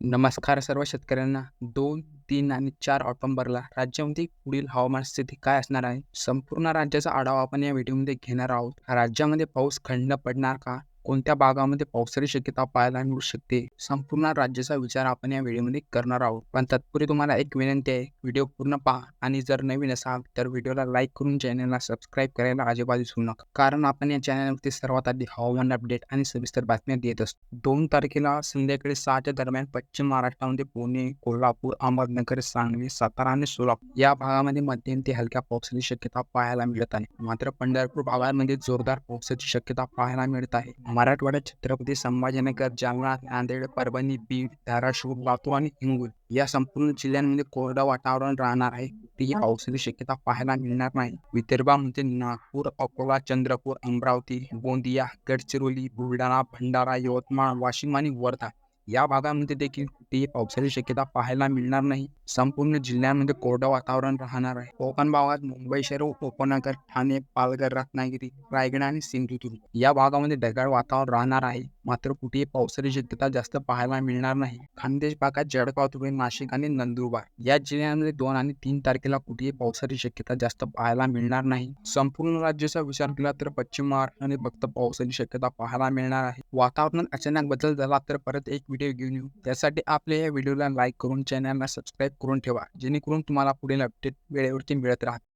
नमस्कार सर्व शेतकऱ्यांना. दोन तीन आणि चार ऑक्टोंबरला राज्यामध्ये पुढील हवामान स्थिती काय असणार आहे? संपूर्ण राज्याचा आढावा आपण या व्हिडिओमध्ये घेणार आहोत. राज्यामध्ये पाऊस खंड पडणार का? कोणत्या भागामध्ये पावसाची शक्यता पाहायला मिळू शकते? संपूर्ण राज्याचा विचार आपण या व्हिडिओमध्ये करणार आहोत. पण तत्पूर्वी तुम्हाला एक विनंती आहे. व्हिडिओ पूर्ण पहा आणि जर नवीन असाल तर व्हिडिओला लाईक करून चॅनलला सबस्क्राईब करायला अजिबात विसरू नका. कारण आपण या चॅनलवरती सर्वात आधी हवामान अपडेट आणि सविस्तर बातम्या देत असतो. दोन तारखेला संध्याकाळी सहाच्या दरम्यान पश्चिम महाराष्ट्रामध्ये पुणे कोल्हापूर अहमदनगर सांगली सातारा आणि सोलापूर या भागामध्ये मध्यम ते हलक्या पावसाची शक्यता पाहायला मिळत आहे. मात्र पंढरपूर भागामध्ये जोरदार पावसाची शक्यता पाहायला मिळत आहे. मराठवाड्यात छत्रपती संभाजीनगर जालना नांदेड परभणी बीड धाराशिव लातूर आणि हिंगोली या संपूर्ण जिल्ह्यांमध्ये कोरडं वातावरण राहणार आहे. ही पावसाची शक्यता पाहायला मिळणार नाही. विदर्भामध्ये म्हणजे नागपूर अकोला चंद्रपूर अमरावती गोंदिया गडचिरोली बुलढाणा भंडारा यवतमाळ वाशिम आणि वर्धा या भागामध्ये देखील कुठेही पावसाची शक्यता पाहायला मिळणार नाही. संपूर्ण जिल्ह्यांमध्ये कोरडं वातावरण राहणार आहे. कोकण भागात मुंबई शहर उपनगर ठाणे पालघर रत्नागिरी रायगड आणि सिंधुदुर्ग या भागामध्ये ढगाळ वातावरण राहणार आहे. मात्र कुठेही पावसाची शक्यता जास्त पाहायला मिळणार नाही. खानदेश भागात जळगाव धुळे नाशिक आणि नंदुरबार या जिल्ह्यांमध्ये दोन आणि तीन तारखेला कुठेही पावसाची शक्यता जास्त पाहायला मिळणार नाही. संपूर्ण राज्याचा विचार केला तर पश्चिम महाराष्ट्राने फक्त पावसाची शक्यता पाहायला मिळणार आहे. वातावरणात अचानक बदल झाला तर परत एक व्हिडिओ घेऊन येऊ. त्यासाठी आपल्या या व्हिडिओला लाईक करून चॅनलला सबस्क्राईब करून ठेवा. जेणेकरून तुम्हाला पुढील अपडेट वेळेवरती मिळत राहा